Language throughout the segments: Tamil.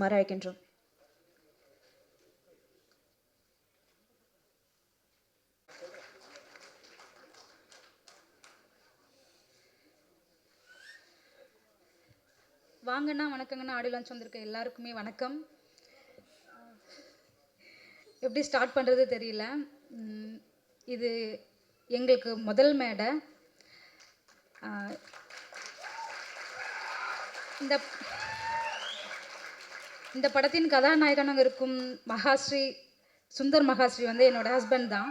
சில பேசுமாறு அழைக்கின்றோம் வாங்கண்ணா வணக்கங்கண்ணா. ஆடியோ லான்ச் வந்திருக்க. எல்லாருக்குமே வணக்கம். எப்படி ஸ்டார்ட் பண்ணுறது தெரியல. இது எங்களுக்கு முதல் மேடை. இந்த இந்த படத்தின் கதாநாயகனாக இருக்கும் மகாஸ்ரீ சுந்தர் மகாஸ்ரீ வந்து என்னோட ஹஸ்பண்ட் தான்.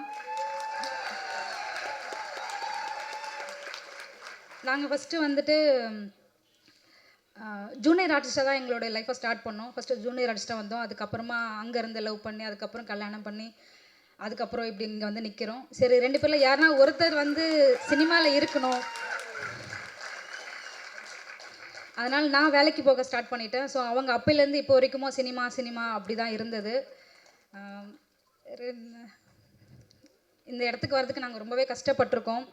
நாங்கள் ஃபஸ்ட்டு வந்துட்டு ஜூனியர் ஆர்டிஸ்டாக தான் எங்களோட லைஃப்பை ஸ்டார்ட் பண்ணோம். ஃபஸ்ட்டு ஜூனியர் ஆர்டிஸ்ட்டாக வந்தோம். அதுக்கப்புறமா அங்கேருந்து லவ் பண்ணி அதுக்கப்புறம் கல்யாணம் பண்ணி அதுக்கப்புறம் இப்படி இங்கே வந்து நிற்கிறோம் சரி ரெண்டு பேரில் யாருன்னா ஒருத்தர் வந்து சினிமாவில் இருக்கணும். அதனால் நான் வேலைக்கு போக ஸ்டார்ட் பண்ணிட்டேன். ஸோ அவங்க அப்போலேருந்து இப்போ வரைக்குமோ சினிமா சினிமா அப்படி தான் இருந்தது இந்த இடத்துக்கு வரதுக்கு நாங்கள் ரொம்பவே கஷ்டப்பட்டிருக்கோம்.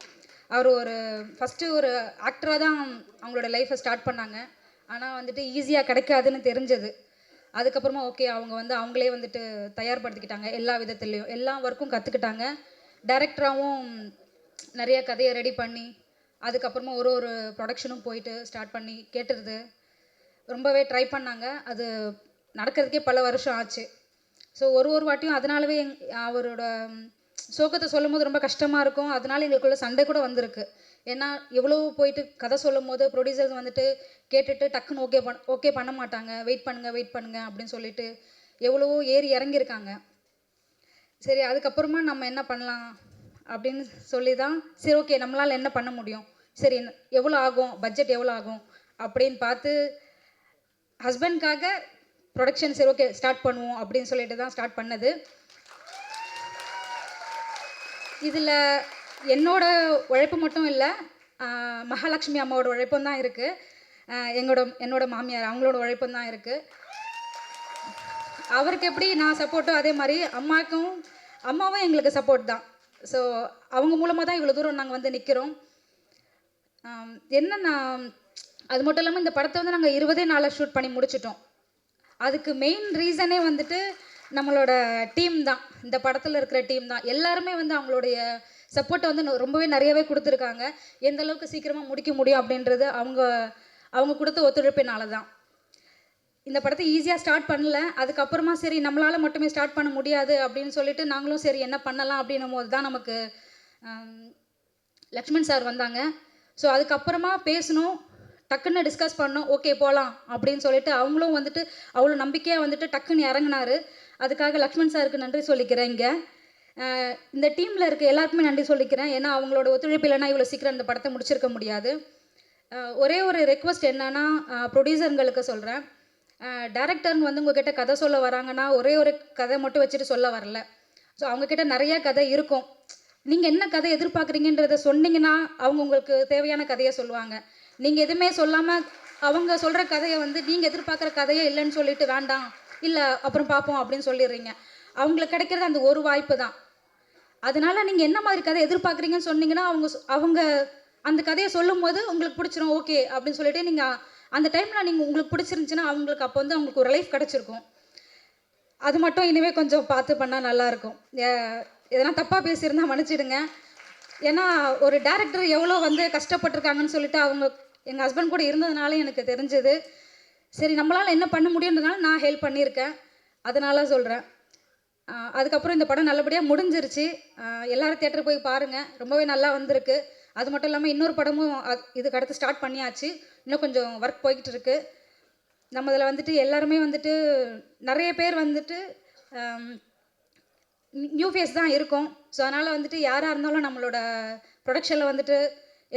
அவர் ஒரு ஃபஸ்ட்டு ஒரு ஆக்டராக தான் அவங்களோட லைஃப்பை ஸ்டார்ட் பண்ணாங்க. ஆனால் வந்துட்டு ஈஸியாக கிடைக்காதுன்னு தெரிஞ்சது. அதுக்கப்புறமா ஓகே அவங்க வந்து அவங்களே வந்துட்டு தயார்படுத்திக்கிட்டாங்க. எல்லா விதத்துலேயும் எல்லா ஒர்க்கும் கற்றுக்கிட்டாங்க டேரக்டராகவும் நிறைய கதையை ரெடி பண்ணி அதுக்கப்புறமா ஒரு ஒரு ப்ரொடக்ஷனும் போயிட்டு ஸ்டார்ட் பண்ணி கேட்டுருது ரொம்பவே ட்ரை பண்ணாங்க. அது நடக்கிறதுக்கே பல வருஷம் ஆச்சு. ஸோ ஒரு ஒரு வாட்டியும் அதனாலவே எங் அவரோட சோகத்தை சொல்லும் போது ரொம்ப கஷ்டமாக இருக்கும். அதனால எங்களுக்குள்ள சண்டை கூட வந்திருக்கு. ஏன்னா எவ்வளோ போயிட்டு கதை சொல்லும் போது ப்ரொடியூசர்ஸ் வந்துட்டு கேட்டுட்டு டக்குன்னு ஓகே பண்ண ஓகே பண்ண மாட்டாங்க. வெயிட் பண்ணுங்கள் வெயிட் பண்ணுங்க அப்படின்னு சொல்லிட்டு எவ்வளவோ ஏறி இறங்கியிருக்காங்க. சரி அதுக்கப்புறமா நம்ம என்ன பண்ணலாம்? அப்படின்னு சொல்லி தான் சரி ஓகே நம்மளால் என்ன பண்ண முடியும்? சரி எவ்வளோ ஆகும்? பட்ஜெட் எவ்வளோ ஆகும்? அப்படின்னு பார்த்து ஹஸ்பண்ட்காக ப்ரொடக்ஷன் சரி ஓகே ஸ்டார்ட் பண்ணுவோம் அப்படின்னு சொல்லிட்டு தான் ஸ்டார்ட் பண்ணது. இதில் என்னோட உழைப்பு மட்டும் இல்லை மகாலட்சுமி அம்மாவோட உழைப்பும் தான் இருக்குது எங்களோட என்னோட மாமியார் அவங்களோட உழைப்பும் தான் இருக்குது அவருக்கு எப்படி நான் சப்போர்ட்டோ அதே மாதிரி அம்மாவுக்கும் அம்மாவும் எங்களுக்கு சப்போர்ட் தான். ஸோ அவங்க மூலமாக தான் இவ்வளோ தூரம் நாங்கள் வந்து நிற்கிறோம் என்னன்னா அது மட்டும் இல்லாமல் இந்த படத்தை வந்து நாங்கள் இருபதே நாளில் ஷூட் பண்ணி முடிச்சிட்டோம். அதுக்கு மெயின் ரீசனே வந்துட்டு நம்மளோட டீம் தான். இந்த படத்தில் இருக்கிற டீம் தான். எல்லாருமே வந்து அவங்களுடைய சப்போர்ட்டை வந்து ரொம்பவே நிறையவே கொடுத்துருக்காங்க. எந்த அளவுக்கு சீக்கிரமாக முடிக்க முடியும் அப்படின்றது அவங்க அவங்க கொடுத்த ஒத்துழைப்பினால தான் இந்த படத்தை ஈஸியாக ஸ்டார்ட் பண்ணல. அதுக்கப்புறமா சரி நம்மளால் மட்டுமே ஸ்டார்ட் பண்ண முடியாது அப்படின்னு சொல்லிட்டு நாங்களும் சரி என்ன பண்ணலாம் அப்படின்னும் போது தான் நமக்கு லக்ஷ்மண் சார் வந்தாங்க. ஸோ அதுக்கப்புறமா பேசணும் டக்குன்னு டிஸ்கஸ் பண்ணோம் ஓகே போகலாம் அப்படின்னு சொல்லிட்டு அவங்களும் வந்துட்டு அவ்வளோ நம்பிக்கையாக வந்துட்டு டக்குன்னு இறங்குனாரு. அதுக்காக லக்ஷ்மண் சாருக்கு நன்றி சொல்லிக்கிறேன் இங்கே. இந்த டீமில் இருக்க எல்லாருக்குமே நன்றி சொல்லிக்கிறேன். ஏன்னா அவங்களோட ஒத்துழைப்பு இல்லைன்னா இவ்வளோ சீக்கிரம் இந்த படத்தை முடிச்சிருக்க முடியாது. ஒரே ஒரு ரெக்வஸ்ட் என்னன்னா ப்ரொடியூசருங்களுக்கு சொல்கிறேன் டேரக்டர்னு வந்து உங்ககிட்ட கதை சொல்ல வராங்கன்னா ஒரே ஒரு கதை மட்டும் வச்சுட்டு சொல்ல வரல. ஸோ அவங்கக்கிட்ட நிறைய கதை இருக்கும். நீங்கள் என்ன கதை எதிர்பார்க்குறீங்கன்றத சொன்னீங்கன்னா அவங்க உங்களுக்கு தேவையான கதையை சொல்லுவாங்க. நீங்கள் எதுவுமே சொல்லாமல் அவங்க சொல்கிற கதையை வந்து நீங்கள் எதிர்பார்க்குற கதையே இல்லைன்னு சொல்லிட்டு வேண்டாம். இல்லை அப்புறம் பார்ப்போம் அப்படின்னு சொல்லிடுறீங்க. அவங்களுக்கு கிடைக்கிறது அந்த ஒரு வாய்ப்பு தான். அதனால நீங்கள் என்ன மாதிரி கதை எதிர்பார்க்குறீங்கன்னு சொன்னீங்கன்னா அவங்க அவங்க அந்த கதையை சொல்லும் போது உங்களுக்கு பிடிச்சிரும். ஓகே அப்படின்னு சொல்லிட்டு நீங்கள் அந்த டைமில் நீங்கள் உங்களுக்கு பிடிச்சிருந்துச்சின்னா அவங்களுக்கு அப்போ வந்து அவங்களுக்கு ஒரு லைஃப் கிடச்சிருக்கும். அது மட்டும் இனிமே கொஞ்சம் பார்த்து பண்ணால் நல்லாயிருக்கும். எதனா தப்பாக பேசியிருந்தா மன்னிச்சிடுங்க. ஏன்னா ஒரு டேரக்டர் எவ்வளோ வந்து கஷ்டப்பட்டிருக்காங்கன்னு சொல்லிட்டு அவங்க எங்கள் ஹஸ்பண்ட் கூட இருந்ததுனால எனக்கு தெரிஞ்சது. சரி நம்மளால் என்ன பண்ண முடியுன்றதுனால நான் ஹெல்ப் பண்ணியிருக்கேன். அதனால சொல்கிறேன் அதுக்கப்புறம் இந்த படம் நல்லபடியாக முடிஞ்சிருச்சு. எல்லோரும் தேட்டருக்கு தேட்டர் போய் பாருங்கள் ரொம்பவே நல்லா வந்திருக்கு. அது மட்டும் இல்லாமல் இன்னொரு படமும் இதுக்கு அடுத்து ஸ்டார்ட் பண்ணியாச்சு. இன்னும் கொஞ்சம் ஒர்க் போய்கிட்டு இருக்குது நம்ம இதில் வந்துட்டு எல்லாருமே வந்துட்டு நிறைய பேர் வந்துட்டு நியூ ஃபேஸ் தான் இருக்கும். ஸோ அதனால் வந்துட்டு யாராக இருந்தாலும் நம்மளோட ப்ரொடக்ஷனில் வந்துட்டு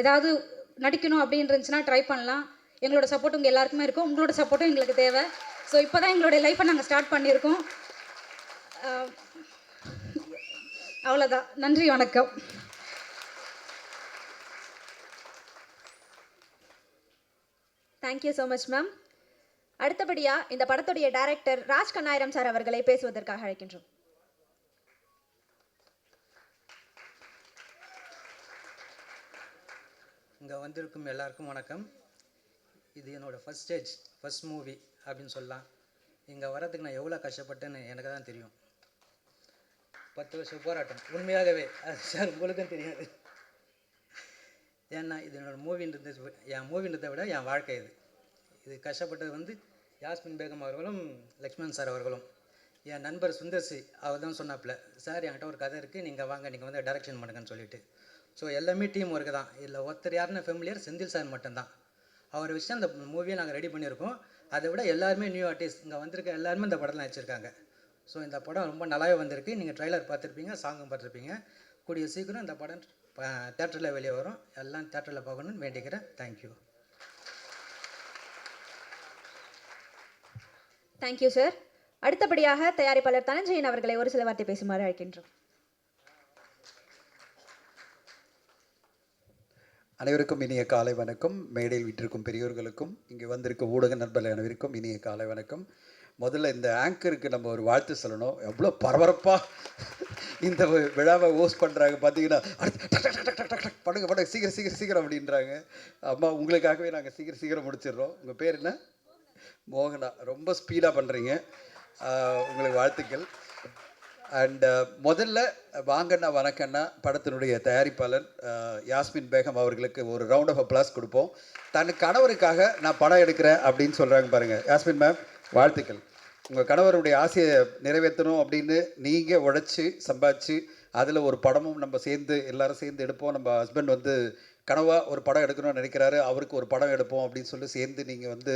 ஏதாவது நடிக்கணும் அப்படின்னு இருந்துச்சுன்னா ட்ரை பண்ணலாம். எங்களோட சப்போர்ட் உங்கள் எல்லாருக்குமே இருக்கும். உங்களோட சப்போர்ட்டும் எங்களுக்கு தேவை. ஸோ இப்போ தான் எங்களுடைய லைஃப்பை நாங்கள் ஸ்டார்ட் பண்ணியிருக்கோம். அவ்வளோதான் நன்றி வணக்கம். தேங்க்யூ ஸோ மச் மேம் அடுத்தபடியாக இந்த படத்துடைய டைரக்டர் ராஜ் கண்ணாயிரம் சார் அவர்களை பேசுவதற்காக அழைக்கின்றோம். இங்கே வந்திருக்கும் எல்லாருக்கும் வணக்கம். இது என்னோடய ஃபஸ்ட் ஸ்டேஜ் ஃபஸ்ட் மூவி அப்படின்னு சொல்லலாம். இங்கே வரதுக்கு நான் எவ்வளோ கஷ்டப்பட்டேன்னு எனக்கு தான் தெரியும். பத்து வருஷம் போராட்டம். உண்மையாகவே அது சார் உங்களுக்கும் தெரியாது. ஏன்னா இது என்னோடய மூவின்றது என் மூவின்றதை விட என் வாழ்க்கை இது. இது கஷ்டப்பட்டது வந்து யாஸ்மின் பேகம் அவர்களும் லக்ஷ்மண் சார் அவர்களும். என் நண்பர் சுந்தர்சி அவர் தான் சொன்னாப்புல சார் என்கிட்ட ஒரு கதை இருக்குது நீங்கள் வாங்க நீங்கள் வந்து டைரக்ஷன் பண்ணுங்கன்னு சொல்லிட்டு. ஸோ எல்லாமே டீம் ஒர்க்கு தான். இதில் ஒருத்தர் யாருன்னா ஃபெமிலியர் செந்தில் சார் மட்டும்தான். அவர் விஷயம் அந்த மூவியை நாங்கள் ரெடி பண்ணியிருக்கோம். அதை விட எல்லாருமே நியூ ஆர்டிஸ்ட் இங்கே வந்திருக்க எல்லாருமே இந்த படத்தில் நடிச்சிருக்காங்க. ஸோ இந்த படம் ரொம்ப நல்லாவே வந்திருக்கு. நீங்கள் ட்ரைலர் பார்த்துருப்பீங்க சாங்கும் பார்த்துருப்பீங்க. கூடிய சீக்கிரம் இந்த படம் தேட்டரில் வெளியே வரும். எல்லாம் தேட்டரில் பார்க்கணும்னு வேண்டிக்கிறேன். தேங்க்யூ தேங்க்யூ சார் அடுத்தபடியாக தயாரிப்பாளர் தனஞ்சயன் அவர்களை ஒரு சில வார்த்தை பேசுமாறு அழைக்கின்றோம். அனைவருக்கும் இனிய காலை வணக்கம். மேடையில் விட்டிருக்கும் பெரியோர்களுக்கும் இங்கே வந்திருக்க ஊடக நண்பர்கள் அனைவருக்கும் இனிய காலை வணக்கம். முதல்ல இந்த ஆங்கருக்கு நம்ம ஒரு வாழ்த்து சொல்லணும். எவ்வளோ பரபரப்பாக இந்த விழாவை ஓஸ் பண்ணுறாங்க பார்த்தீங்கன்னா அடுத்து டக் டக் டக் பண்ணுங்க சீக்கிரம் சீக்கிரம் சீக்கிரம் அப்படின்றாங்க. அம்மா உங்களுக்காகவே நாங்கள் சீக்கிரம் சீக்கிரம் முடிச்சிடுறோம். உங்கள் பேர் என்ன? மோகனா. ரொம்ப ஸ்பீடாக பண்ணுறீங்க உங்களுக்கு வாழ்த்துக்கள். அண்ட் முதல்ல வாங்கண்ணா வணக்கண்ணா படத்தினுடைய தயாரிப்பாளர் யாஸ்மின் பேகம் அவர்களுக்கு ஒரு ரவுண்ட் ஆஃப் அப்ளாஸ் கொடுப்போம். தன் கணவருக்காக நான் படம் எடுக்கிறேன் அப்படின்னு சொல்கிறாங்க பாருங்கள் யாஸ்மின் மேம் வாழ்த்துக்கள். உங்கள் கணவருடைய ஆசையை நிறைவேற்றணும் அப்படின்னு நீங்கள் உழைச்சி சம்பாதிச்சு அதில் ஒரு படமும் நம்ம சேர்ந்து எல்லாரும் சேர்ந்து எடுப்போம். நம்ம ஹஸ்பண்ட் வந்து கனவாக ஒரு படம் எடுக்கணும்னு நினைக்கிறாரு அவருக்கு ஒரு படம் எடுப்போம் அப்படின்னு சொல்லி சேர்ந்து நீங்கள் வந்து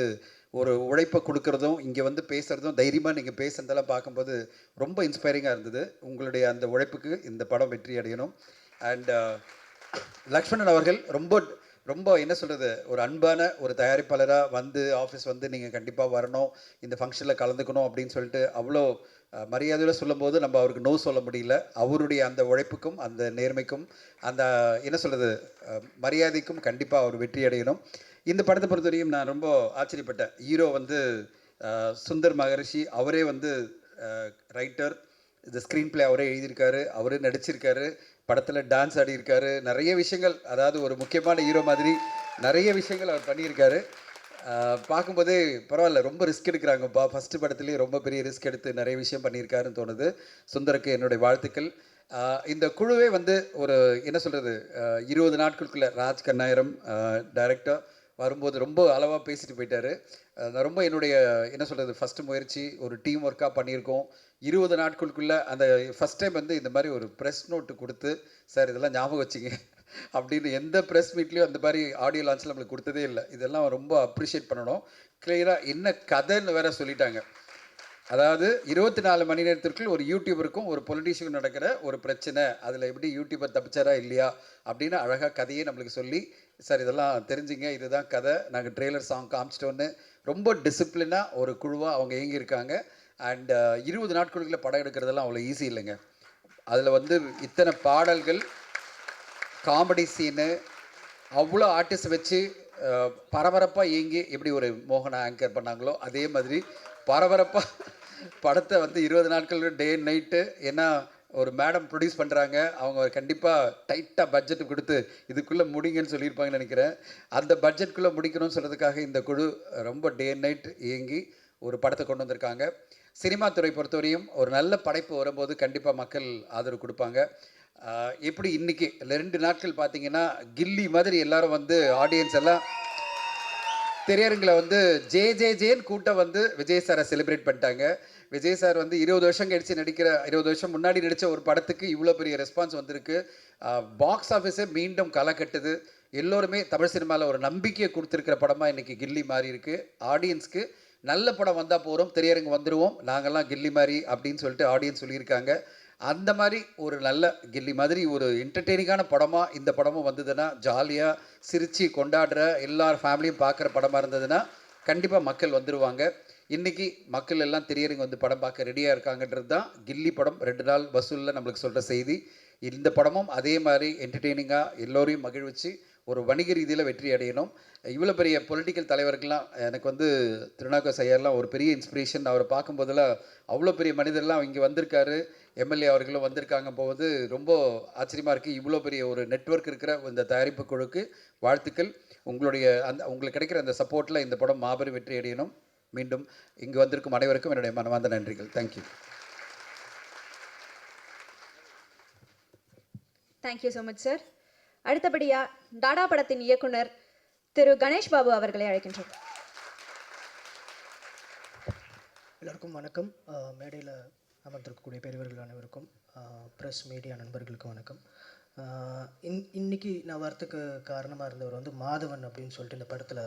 ஒரு உழைப்பை கொடுக்குறதும் இங்கே வந்து பேசுகிறதும் தைரியமாக நீங்கள் பேசுகிறதெல்லாம் பார்க்கும்போது ரொம்ப இன்ஸ்பைரிங்காக இருந்தது. உங்களுடைய அந்த உழைப்புக்கு இந்த படம் வெற்றி அடையணும். அண்ட் uh, லக்ஷ்மணன் அவர்கள் ரொம்ப ரொம்ப என்ன சொல்கிறது ஒரு அன்பான ஒரு தயாரிப்பாளராக வந்து ஆஃபீஸ் வந்து நீங்கள் கண்டிப்பாக வரணும் இந்த ஃபங்க்ஷனில் கலந்துக்கணும் அப்படின்னு சொல்லிட்டு அவ்வளோ அஹ், சொல்லும்போது நம்ம அவருக்கு நோ சொல்ல முடியல. அவருடைய அந்த உழைப்புக்கும் அந்த நேர்மைக்கும் அந்த என்ன சொல்கிறது மரியாதைக்கும் கண்டிப்பாக அவர் வெற்றி அடையணும். இந்த படத்தை பொறுத்தவரையும் நான் ரொம்ப ஆச்சரியப்பட்டேன். ஹீரோ வந்து சுந்தர் மகரிஷி அவரே வந்து ரைட்டர் இந்த ஸ்க்ரீன் பிளே அவரே எழுதியிருக்காரு அவரே நடிச்சிருக்காரு. படத்தில் டான்ஸ் ஆடியிருக்காரு. நிறைய விஷயங்கள் அதாவது ஒரு முக்கியமான ஹீரோ மாதிரி நிறைய விஷயங்கள் அவர் பண்ணியிருக்காரு. பார்க்கும்போதே பரவாயில்ல ரொம்ப ரிஸ்க் எடுக்கிறாங்கப்பா ஃபஸ்ட்டு படத்துலேயே ரொம்ப பெரிய ரிஸ்க் எடுத்து நிறைய விஷயம் பண்ணியிருக்காருன்னு தோணுது. சுந்தருக்கு என்னுடைய வாழ்த்துக்கள். இந்த குழுவே வந்து ஒரு என்ன சொல்கிறது இருபது நாட்களுக்குள்ளே ராஜ் கண்ணாயிரம் டைரக்டர் வரும்போது ரொம்ப அளவாக பேசிட்டு போயிட்டாரு. நான் ரொம்ப என்னுடைய என்ன சொல்கிறது ஃபஸ்ட்டு முயற்சி ஒரு டீம் ஒர்க்காக பண்ணியிருக்கோம். இருபது நாட்களுக்குள்ளே அந்த ஃபஸ்ட் டைம் வந்து இந்த மாதிரி ஒரு ப்ரெஸ் நோட்டு கொடுத்து சார் இதெல்லாம் ஞாபகம் வச்சுங்க. அப்படின்னு எந்த ப்ரெஸ் மீட்லேயும் அந்த மாதிரி ஆடியோ லான்ச்சில் நம்மளுக்கு கொடுத்ததே இல்லை. இதெல்லாம் ரொம்ப அப்ரிஷியேட் பண்ணணும். கிளியராக என்ன கதைன்னு வேற சொல்லிட்டாங்க. அதாவது இருபத்தி நாலு மணி நேரத்திற்குள் ஒரு யூடியூபருக்கும் ஒரு பொலிட்டீஷியனுக்கும் நடக்கிற ஒரு பிரச்சனை. அதில் எப்படி யூடியூபர் தப்பிச்சாரா இல்லையா அப்படின்னு அழகாக கதையே நம்மளுக்கு சொல்லி சார் இதெல்லாம் தெரிஞ்சுங்க. இதுதான் கதை. நாங்கள் ட்ரெய்லர் சாங் காமிச்சிட்டோன்னு ரொம்ப டிசிப்ளினாக ஒரு குழுவாக அவங்க இயங்கியிருக்காங்க. அண்ட் இருபது நாட்களுக்குள்ள படம் எடுக்கிறதெல்லாம் அவ்வளோ ஈஸி இல்லைங்க. அதில் வந்து இத்தனை பாடல்கள் காமெடி சீனு அவ்வளோ ஆர்டிஸ்ட் வச்சு பரபரப்பாக இயங்கி எப்படி ஒரு மோகனா ஆங்கர் பண்ணாங்களோ அதே மாதிரி பரபரப்பாக படத்தை வந்து இருபது நாட்கள் டே நைட்டு ஏன்னா ஒரு மேடம் ப்ரொடியூஸ் பண்ணுறாங்க அவங்க கண்டிப்பாக டைட்டாக பட்ஜெட் கொடுத்து இதுக்குள்ளே முடிங்கன்னு சொல்லியிருப்பாங்கன்னு நினைக்கிறேன். அந்த பட்ஜெட்குள்ளே முடிக்கணும்னு சொல்கிறதுக்காக இந்த குழு ரொம்ப டே நைட் இயங்கி ஒரு படத்தை கொண்டு வந்திருக்காங்க. சினிமா துறை பொறுத்தவரையும் ஒரு நல்ல படைப்பு வரும்போது கண்டிப்பாக மக்கள் ஆதரவு கொடுப்பாங்க. எப்படி இன்றைக்கி ரெண்டு நாட்கள் பார்த்தீங்கன்னா கில்லி மாதிரி எல்லோரும் வந்து ஆடியன்ஸ் எல்லாம் திரையரங்கில் வந்து ஜே ஜே ஜேன்னு கூட்டம் வந்து விஜய் சாரை செலிப்ரேட் பண்ணிட்டாங்க. விஜய் சார் வந்து இருபது வருஷம் கழிச்சு நடிக்கிற இருபது வருஷம் முன்னாடி நடித்த ஒரு படத்துக்கு இவ்வளோ பெரிய ரெஸ்பான்ஸ் வந்திருக்கு. பாக்ஸ் ஆஃபீஸே மீண்டும் களை கட்டுது. எல்லோருமே தமிழ் சினிமாவில் ஒரு நம்பிக்கையை கொடுத்துருக்கிற படமாக இன்றைக்கி கில்லி மாறி இருக்கு. ஆடியன்ஸ்க்கு நல்ல படம் வந்தால் போகிறோம் திரையரங்கு வந்துடுவோம் நாங்கள்லாம் கில்லி மாதிரி அப்படின்னு சொல்லிட்டு ஆடியன்ஸ் சொல்லியிருக்காங்க. அந்த மாதிரி ஒரு நல்ல கில்லி மாதிரி ஒரு என்டர்டெய்னிங்கான படமாக இந்த படமும் வந்ததுன்னா ஜாலியாக சிரித்து கொண்டாடுற எல்லார் ஃபேமிலியும் பார்க்குற படமாக இருந்ததுன்னா கண்டிப்பாக மக்கள் வந்துடுவாங்க இன்றைக்கி மக்கள் எல்லாம் திரையரங்கு வந்து படம் பார்க்க ரெடியாக இருக்காங்கன்றது தான் கில்லி படம். ரெண்டு நாள் வசூலில் நம்மளுக்கு சொல்கிற செய்தி. இந்த படமும் அதே மாதிரி என்டர்டெய்னிங்காக எல்லோரையும் மகிழ்விச்சு ஒரு வணிக ரீதியில் வெற்றி அடையணும். இவ்வளோ பெரிய பொலிட்டிக்கல் தலைவர்கள்லாம் எனக்கு வந்து திருநாவுக்கரசு ஐயர்லாம் ஒரு பெரிய இன்ஸ்பிரேஷன் அவரை பார்க்கும்போதெல்லாம் அவ்வளோ பெரிய மனிதர்லாம் இங்கே வந்திருக்காரு. எம்எல்ஏ அவர்களும் வந்திருக்காங்க போது ரொம்ப ஆச்சரியமாக இருக்குது இவ்வளோ பெரிய ஒரு நெட்வொர்க் இருக்கிற இந்த தயாரிப்பு குழுக்கு வாழ்த்துக்கள். உங்களுடைய அந்த உங்களுக்கு கிடைக்கிற அந்த சப்போர்ட்டில் இந்த படம் மாபெரும் வெற்றி அடையணும். மீண்டும் இங்கு வந்திருக்கும் அனைவருக்கும் என்னுடைய மனமார்ந்த நன்றிகள். Thank you thank you so much sir அடுத்தபடியா டாடா படத்தின் இயக்குனர் திரு கணேஷ் பாபு அவர்களை அழைக்கின்றோம். எல்லாருக்கும் வணக்கம். மேடையில் அமர்ந்திருக்கக்கூடிய பெரியவர்கள் அனைவருக்கும் ப்ரெஸ் மீடியா நண்பர்களுக்கு வணக்கம். இன் இன்னைக்கு நான் வரத்துக்கு காரணமாக இருந்தவர் வந்து மாதவன் அப்படின்னு சொல்லிட்டு இந்த படத்தில்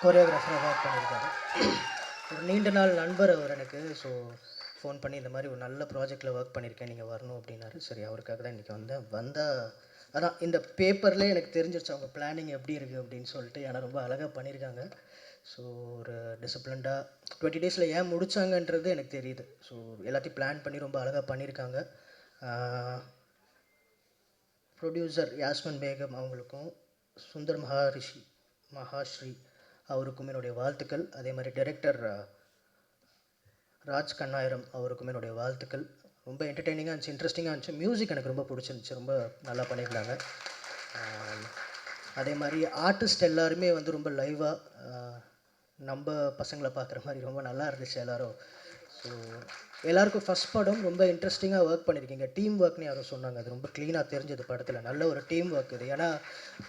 கோரியோகிராஃபராக ஒர்க் பண்ணியிருக்காரு ஒரு நீண்ட நாள் நண்பர் அவர் எனக்கு. ஸோ ஃபோன் பண்ணி இந்த மாதிரி ஒரு நல்ல ப்ராஜெக்டில் ஒர்க் பண்ணியிருக்கேன் நீங்கள் வரணும் அப்படின்னாரு. சரி அவருக்காக தான் இன்றைக்கி வந்தேன். வந்தால் அதான் இந்த பேப்பர்லேயே எனக்கு தெரிஞ்சிருச்சு அவங்க பிளானிங் எப்படி இருக்குது அப்படின்னு சொல்லிட்டு. ஏன்னா ரொம்ப அழகாக பண்ணியிருக்காங்க ஸோ ஒரு டிசிப்ளின்டாக டுவெண்ட்டி டேஸில் ஏன் முடிச்சாங்கன்றது எனக்கு தெரியுது. ஸோ எல்லாத்தையும் பிளான் பண்ணி ரொம்ப அழகாக பண்ணியிருக்காங்க. ப்ரொடியூசர் யாஸ்மன் பேகம் அவங்களுக்கும் சுந்தர் மகாரிஷி மகாஸ்ரீ அவருக்கும் என்னுடைய வாழ்த்துக்கள். அதே மாதிரி டைரக்டர் ராஜ் கண்ணாயிரம் அவருக்கும் என்னுடைய வாழ்த்துக்கள். ரொம்ப என்டர்டெய்னிங்காக இருந்துச்சு இன்ட்ரெஸ்டிங்காக இருந்துச்சு. மியூசிக் எனக்கு ரொம்ப பிடிச்சிருந்துச்சு ரொம்ப நல்லா பண்ணியிருந்தாங்க. அதே மாதிரி ஆர்டிஸ்ட் எல்லாருமே வந்து ரொம்ப லைவாக நம்ம பசங்களை பார்க்குற மாதிரி ரொம்ப நல்லா இருந்துச்சு எல்லோரும். ஸோ எல்லாருக்கும் ஃபஸ்ட் படம் ரொம்ப இன்ட்ரெஸ்டிங்காக ஒர்க் பண்ணியிருக்கீங்க டீம் ஒர்க்னு யாரும் சொன்னாங்க. அது ரொம்ப க்ளீனாக தெரிஞ்சது படத்தில். நல்ல ஒரு டீம் ஒர்க் இது. ஏன்னா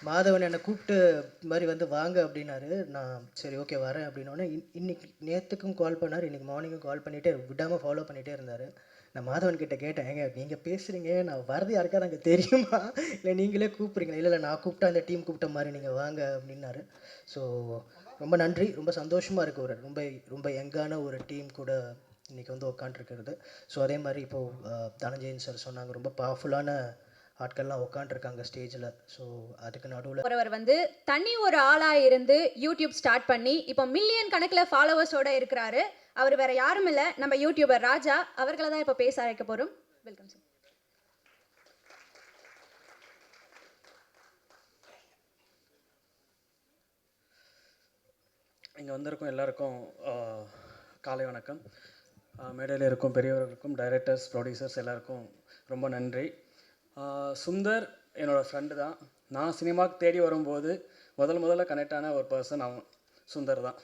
மாதவன் என்னை கூப்பிட்டு இது மாதிரி வந்து வாங்க அப்படின்னாரு. நான் சரி ஓகே வரேன் அப்படின்னோடனே இன்னைக்கு நேற்றுக்கும் கால் பண்ணார். இன்னைக்கு மார்னிங்கும் கால் பண்ணிகிட்டே விடாமல் ஃபாலோ பண்ணிகிட்டே இருந்தார். நான் மாதவன் கிட்டே கேட்டேன் ஏங்க நீங்கள் பேசுகிறீங்க நான் வரது யாருக்காவது அங்கே தெரியுமா? இல்லை நீங்களே கூப்பிட்றீங்களா? இல்லை இல்லை நான் கூப்பிட்டா அந்த டீம் கூப்பிட்ட மாதிரி நீங்கள் வாங்க அப்படின்னாரு. ஸோ ரொம்ப நன்றி. ரொம்ப சந்தோஷமாக இருக்குது ஒரு ரொம்ப ரொம்ப யங்கான ஒரு டீம் கூட இன்றைக்கி வந்து உட்காண்ட்ருக்கிறது ஸோ அதே மாதிரி இப்போது தனஞ்சயன் சார் சொன்னாங்க ரொம்ப பவர்ஃபுல்லான ஆட்கள்லாம் உட்காண்ட்ருக்காங்க ஸ்டேஜில் ஸோ அதுக்கு நடுவில் ஒருவர் வந்து தனி ஒரு ஆளாக இருந்து யூடியூப் ஸ்டார்ட் பண்ணி இப்போ மில்லியன் கணக்கில் ஃபாலோவர்ஸோட இருக்கிறாரு. அவர் வேறு யாரும் இல்லை. நம்ம யூடியூபர் ராஜா அவர்களை தான் இப்போ பேச அழைக்க போகிறோம் வெல்கம் சார் இங்கே வந்திருக்கும் எல்லாருக்கும் காலை வணக்கம். மேடையில் இருக்கும் பெரியவர்களுக்கும் டைரக்டர்ஸ் ப்ரொடியூசர்ஸ் எல்லாருக்கும் ரொம்ப நன்றி. சுந்தர் என்னோடய ஃப்ரெண்டு தான். நான் சினிமாவுக்கு தேடி வரும்போது முதல் முதல்ல கனெக்ட் ஆன ஒரு பர்சன் அவன் சுந்தர் தான்.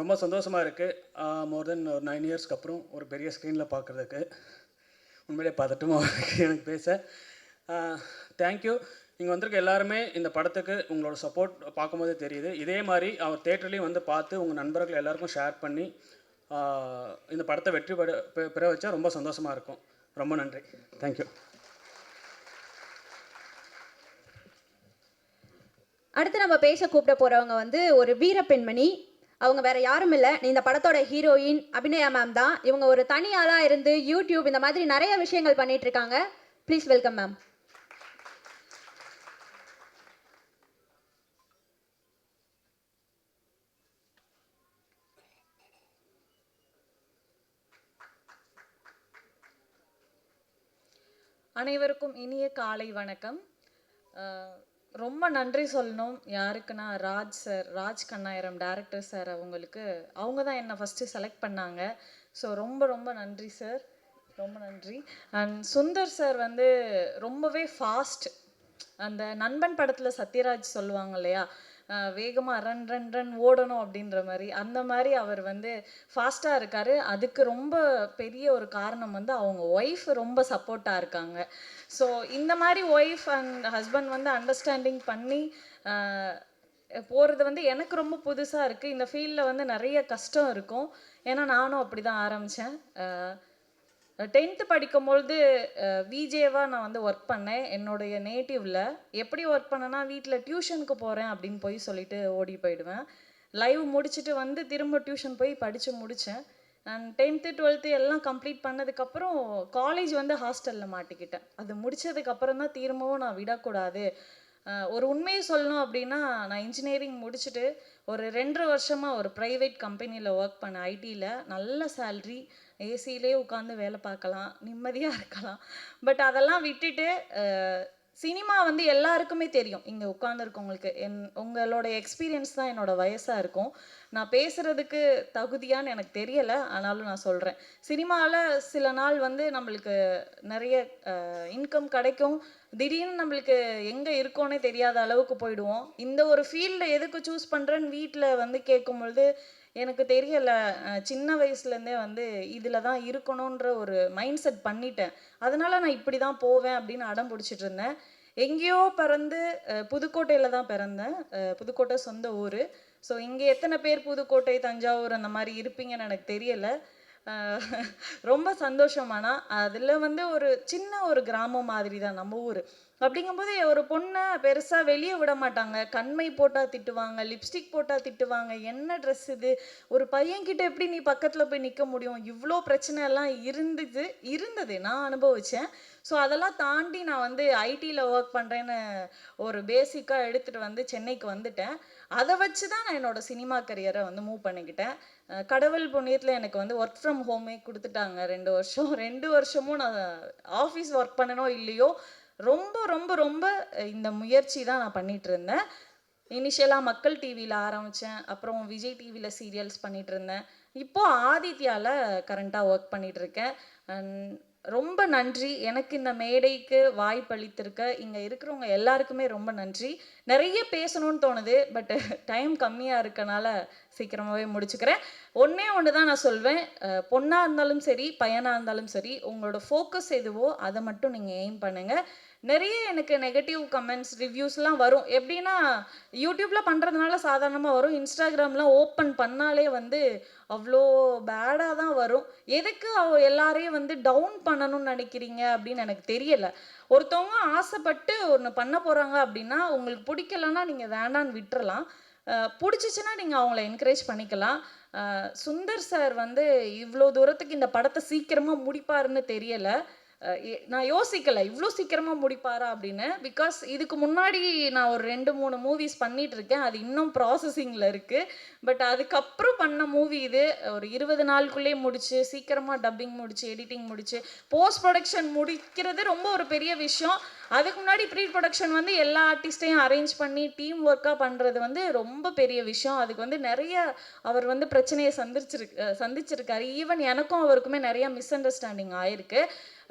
ரொம்ப சந்தோஷமாக இருக்குது மோர் தென் ஒரு நைன் இயர்ஸ்க்கு அப்புறம் ஒரு பெரிய ஸ்க்ரீனில் பார்க்குறதுக்கு உண்மையிலே பதட்டமாக எனக்கு பேச. தேங்க்யூ இங்கே வந்திருக்க எல்லாருமே இந்த படத்துக்கு உங்களோட சப்போர்ட் பார்க்கும்போதே தெரியுது. இதே மாதிரி அவர் தேட்டர்லேயும் வந்து பார்த்து உங்கள் நண்பர்கள் எல்லாருக்கும் ஷேர் பண்ணி இந்த படத்தை வெற்றி பெற பெற வச்சா ரொம்ப சந்தோஷமாக இருக்கும். ரொம்ப நன்றி. தேங்க்யூ அடுத்து நம்ம பேச கூப்பிட போறவங்க வந்து ஒரு வீர பெண்மணி. அவங்க வேற யாரும் இல்லை. இந்த படத்தோட ஹீரோயின் அபிநயா மேம் தான். இவங்க ஒரு தனி இருந்து யூடியூப் இந்த மாதிரி நிறைய விஷயங்கள் பண்ணிட்டு இருக்காங்க. ப்ளீஸ் வெல்கம் மேம் அனைவருக்கும் இனிய காலை வணக்கம். ரொம்ப நன்றி சொல்லணும். யாருக்குன்னா Raj sir Raj Kannayiram director sir அவங்களுக்கு. அவங்க தான் என்னை ஃபஸ்ட்டு செலக்ட் பண்ணாங்க. ஸோ ரொம்ப ரொம்ப நன்றி சார் ரொம்ப நன்றி. அண்ட் சுந்தர் சார் வந்து ரொம்பவே ஃபாஸ்ட் அந்த நண்பன் படத்தில் சத்யராஜ் சொல்லுவாங்க இல்லையா? வேகமாக ரன் ரன் ரன் ஓடணும் அப்படின்ற மாதிரி. அந்த மாதிரி அவர் வந்து ஃபாஸ்ட்டாக இருக்கார். அதுக்கு ரொம்ப பெரிய ஒரு காரணம் வந்து அவங்க ஒய்ஃப் ரொம்ப சப்போர்ட்டாக இருக்காங்க. ஸோ இந்த மாதிரி ஒய்ஃப் அண்ட் ஹஸ்பண்ட் வந்து அண்டர்ஸ்டாண்டிங் பண்ணி போகிறது வந்து எனக்கு ரொம்ப புதுசாக இருக்குது இந்த ஃபீல்டில் வந்து நிறைய கஷ்டம் இருக்கும். ஏன்னா நானும் அப்படி தான் ஆரம்பித்தேன் டென்த்து படிக்கும்பொழுது விஜேவாக நான் வந்து ஒர்க் பண்ணேன். என்னுடைய நேட்டிவில் எப்படி ஒர்க் பண்ணேன்னா வீட்டில் டியூஷனுக்கு போகிறேன் அப்படின்னு போய் சொல்லிட்டு ஓடி போயிடுவேன். லைவ் முடிச்சுட்டு வந்து திரும்ப டியூஷன் போய் படித்து முடித்தேன் நான் டென்த்து டுவெல்த்து எல்லாம் கம்ப்ளீட் பண்ணதுக்கப்புறம் காலேஜ் வந்து ஹாஸ்டலில் மாட்டிக்கிட்டேன். அது முடிச்சதுக்கப்புறம் தான் திரும்பவும் நான் விடக்கூடாது. ஒரு உண்மையை சொல்லணும் அப்படின்னா நான் இன்ஜினியரிங் முடிச்சுட்டு ஒரு ரெண்டரை வருஷமாக ஒரு ப்ரைவேட் கம்பெனியில் ஒர்க் பண்ணேன் ஐடியில் நல்ல சேல்ரி ஏசியிலே உட்காந்து வேலை பார்க்கலாம் நிம்மதியாக இருக்கலாம். பட் அதெல்லாம் விட்டுட்டு சினிமா வந்து எல்லாருக்குமே தெரியும். இங்கே உட்காந்துருக்கவங்களுக்கு என் உங்களோட எக்ஸ்பீரியன்ஸ் தான் என்னோட வயசாக இருக்கும். நான் பேசுகிறதுக்கு தகுதியான்னு எனக்கு தெரியலை. ஆனாலும் நான் சொல்கிறேன் சினிமாவில் சில நாள் வந்து நம்மளுக்கு நிறைய இன்கம் கிடைக்கும். திடீர்னு நம்மளுக்கு எங்கே இருக்கோன்னே தெரியாத அளவுக்கு போயிடுவோம். இந்த ஒரு ஃபீல்டை எதுக்கு சூஸ் பண்ணுறேன்னு வீட்டில் வந்து கேட்கும் பொழுது எனக்கு தெரியல சின்ன வயசுலேருந்தே வந்து இதில் தான் இருக்கணுன்ற ஒரு மைண்ட் செட் பண்ணிட்டேன். அதனால் நான் இப்படி தான் போவேன் அப்படின்னு அடம் பிடிச்சிட்டு இருந்தேன் எங்கேயோ பிறந்து புதுக்கோட்டையில் தான் பிறந்தேன். புதுக்கோட்டை சொந்த ஊர். ஸோ இங்கே எத்தனை பேர் புதுக்கோட்டை தஞ்சாவூர் அந்த மாதிரி இருப்பீங்கன்னு எனக்கு தெரியல. ரொம்ப சந்தோஷமானா அதில் வந்து ஒரு சின்ன ஒரு கிராமம் மாதிரி தான் நம்ம ஊர். அப்படிங்கும்போது ஒரு பொண்ணை பெருசாக வெளியே விட மாட்டாங்க. கண்மை போட்டால் திட்டுவாங்க லிப்ஸ்டிக் போட்டால் திட்டுவாங்க. என்ன ட்ரெஸ் இது? ஒரு பையன்கிட்ட எப்படி நீ பக்கத்தில் போய் நிற்க முடியும்? இவ்வளோ பிரச்சனை எல்லாம் இருந்தது இருந்தது நான் அனுபவித்தேன் ஸோ அதெல்லாம் தாண்டி நான் வந்து ஐடியில் ஒர்க் பண்ணுறேன்னு ஒரு பேசிக்காக எடுத்துகிட்டு வந்து சென்னைக்கு வந்துட்டேன். அதை வச்சு தான் நான் என்னோட சினிமா கரியரை வந்து மூவ் பண்ணிக்கிட்டேன். கடவுள் புண்ணியத்தில் எனக்கு வந்து ஒர்க் ஃப்ரம் ஹோமே கொடுத்துட்டாங்க. ரெண்டு வருஷம் ரெண்டு வருஷமும் நான் ஆஃபீஸ் ஒர்க் பண்ணனோ இல்லையோ ரொம்ப ரொம்ப ரொம்ப இந்த முயற்சி தான் நான் பண்ணிகிட்டு இருந்தேன் இனிஷியலாக மக்கள் டிவியில் ஆரம்பித்தேன் அப்புறம் விஜய் டிவியில் சீரியல்ஸ் பண்ணிகிட்டு இருந்தேன் இப்போது ஆதித்யாவில் கரண்ட்டாக ஒர்க் பண்ணிகிட்ருக்கேன் இருக்கேன் ரொம்ப நன்றி. எனக்கு இந்த மேடைக்கு வாய்ப்பளித்திருக்க இங்கே இருக்கிறவங்க எல்லாருக்குமே ரொம்ப நன்றி. நிறைய பேசணும்னு தோணுது பட் டைம் கம்மியாக இருக்கனால சீக்கிரமாகவே முடிச்சுக்கிறேன். ஒன்றே ஒன்று தான் நான் சொல்வேன். பொண்ணாக இருந்தாலும் சரி பையனாக இருந்தாலும் சரி உங்களோட ஃபோக்கஸ் எதுவோ அதை மட்டும் நீங்கள் எய்ம் பண்ணுங்கள் நிறைய எனக்கு நெகட்டிவ் கமெண்ட்ஸ் ரிவ்யூஸ்லாம் வரும். எப்படின்னா யூடியூப்பில் பண்ணுறதுனால சாதாரணமாக வரும். இன்ஸ்டாகிராம்லாம் ஓப்பன் பண்ணாலே வந்து அவ்வளோ பேடாக தான் வரும். எதுக்கு அவ எல்லாரையும் வந்து டவுன் பண்ணணும்னு நினைக்கிறீங்க அப்படின்னு எனக்கு தெரியலை. ஒருத்தவங்க ஆசைப்பட்டு ஒன்று பண்ண போகிறாங்க அப்படின்னா உங்களுக்கு பிடிக்கலன்னா நீங்கள் வேண்டான்னு விட்டுறலாம். பிடிச்சிச்சுன்னா நீங்கள் அவங்கள என்கரேஜ் பண்ணிக்கலாம். சுந்தர் சார் வந்து இவ்வளோ தூரத்துக்கு இந்த படத்தை சீக்கிரமாக முடிப்பாருன்னு தெரியலை. நான் யோசிக்கலை. இவ்வளோ சீக்கிரமாக முடிப்பாரா அப்படின்னு. பிகாஸ் இதுக்கு முன்னாடி நான் ஒரு ரெண்டு மூணு மூவிஸ் பண்ணிட்டு இருக்கேன். அது இன்னும் ப்ராசஸிங்கில் இருக்குது பட் அதுக்கப்புறம் பண்ண மூவி இது ஒரு இருபது நாளுக்குள்ளேயே முடிச்சு சீக்கிரமாக டப்பிங் முடிச்சு எடிட்டிங் முடிச்சு போஸ்ட் ப்ரொடக்ஷன் முடிக்கிறது ரொம்ப ஒரு பெரிய விஷயம். அதுக்கு முன்னாடி ப்ரீ ப்ரொடக்ஷன் வந்து எல்லா ஆர்டிஸ்டையும் அரேஞ்ச் பண்ணி டீம் ஒர்க்காக பண்ணுறது வந்து ரொம்ப பெரிய விஷயம். அதுக்கு வந்து நிறைய அவர் வந்து பிரச்சனையை சந்திச்சிருக்கு சந்திச்சிருக்காரு. ஈவன் எனக்கும் அவருக்குமே நிறைய மிஸ் அண்டர்ஸ்டாண்டிங் ஆயிருக்கு.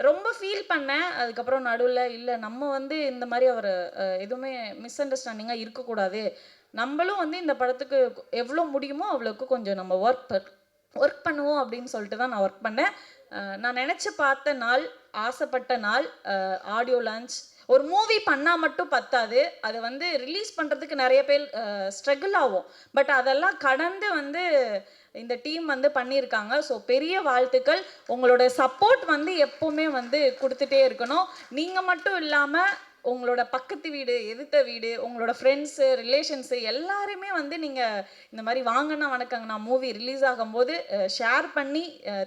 ரொம்ப ஃபீல் பண்ணேன். அதுக்கப்புறம் நடுவில் இல்லை நம்ம வந்து இந்த மாதிரி அவர் எதுவுமே மிஸ் அண்டர்ஸ்டாண்டிங்காக இருக்கக்கூடாது. நம்மளும் வந்து இந்த படத்துக்கு எவ்வளோ முடியுமோ அவ்வளோக்கு கொஞ்சம் நம்ம ஒர்க் ஒர்க் பண்ணுவோம் அப்படின்னு சொல்லிட்டு தான் நான் ஒர்க் பண்ணேன். நான் நினச்சி பார்த்த நாள் ஆசைப்பட்ட நாள் ஆடியோ லான்ச் ஒரு மூவி பண்ணால் மட்டும் பத்தாது. அதை வந்து ரிலீஸ் பண்ணுறதுக்கு நிறைய பேர் ஸ்ட்ரகிள் ஆகும். பட் அதெல்லாம் கடந்து வந்து இந்த டீம் வந்து பண்ணியிருக்காங்க. ஸோ பெரிய வாழ்த்துக்கள். உங்களோட சப்போர்ட் வந்து எப்போவுமே வந்து கொடுத்துட்டே இருக்கணும். நீங்கள் மட்டும் இல்லாமல் உங்களோட பக்கத்து வீடு எதிர்த்த வீடு உங்களோட ஃப்ரெண்ட்ஸு ரிலேஷன்ஸு எல்லாருமே வந்து நீங்கள் இந்த மாதிரி வாங்கினா வணக்கங்கண்ணா மூவி ரிலீஸ் ஆகும்போது ஷேர் பண்ணி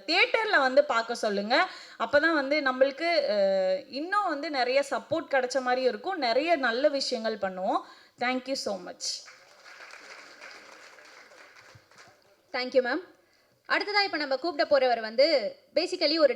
தியேட்டரில் வந்து பார்க்க சொல்லுங்கள் அப்போ தான் வந்து நம்மளுக்கு இன்னும் வந்து நிறைய சப்போர்ட் கிடைச்ச மாதிரி இருக்கும். நிறைய நல்ல விஷயங்கள் பண்ணுவோம். Thank you so much thank you ma'am அடுத்ததாக இப்போ நம்ம கூப்பிட போகிறவர் வந்து பேசிக்கலி ஒரு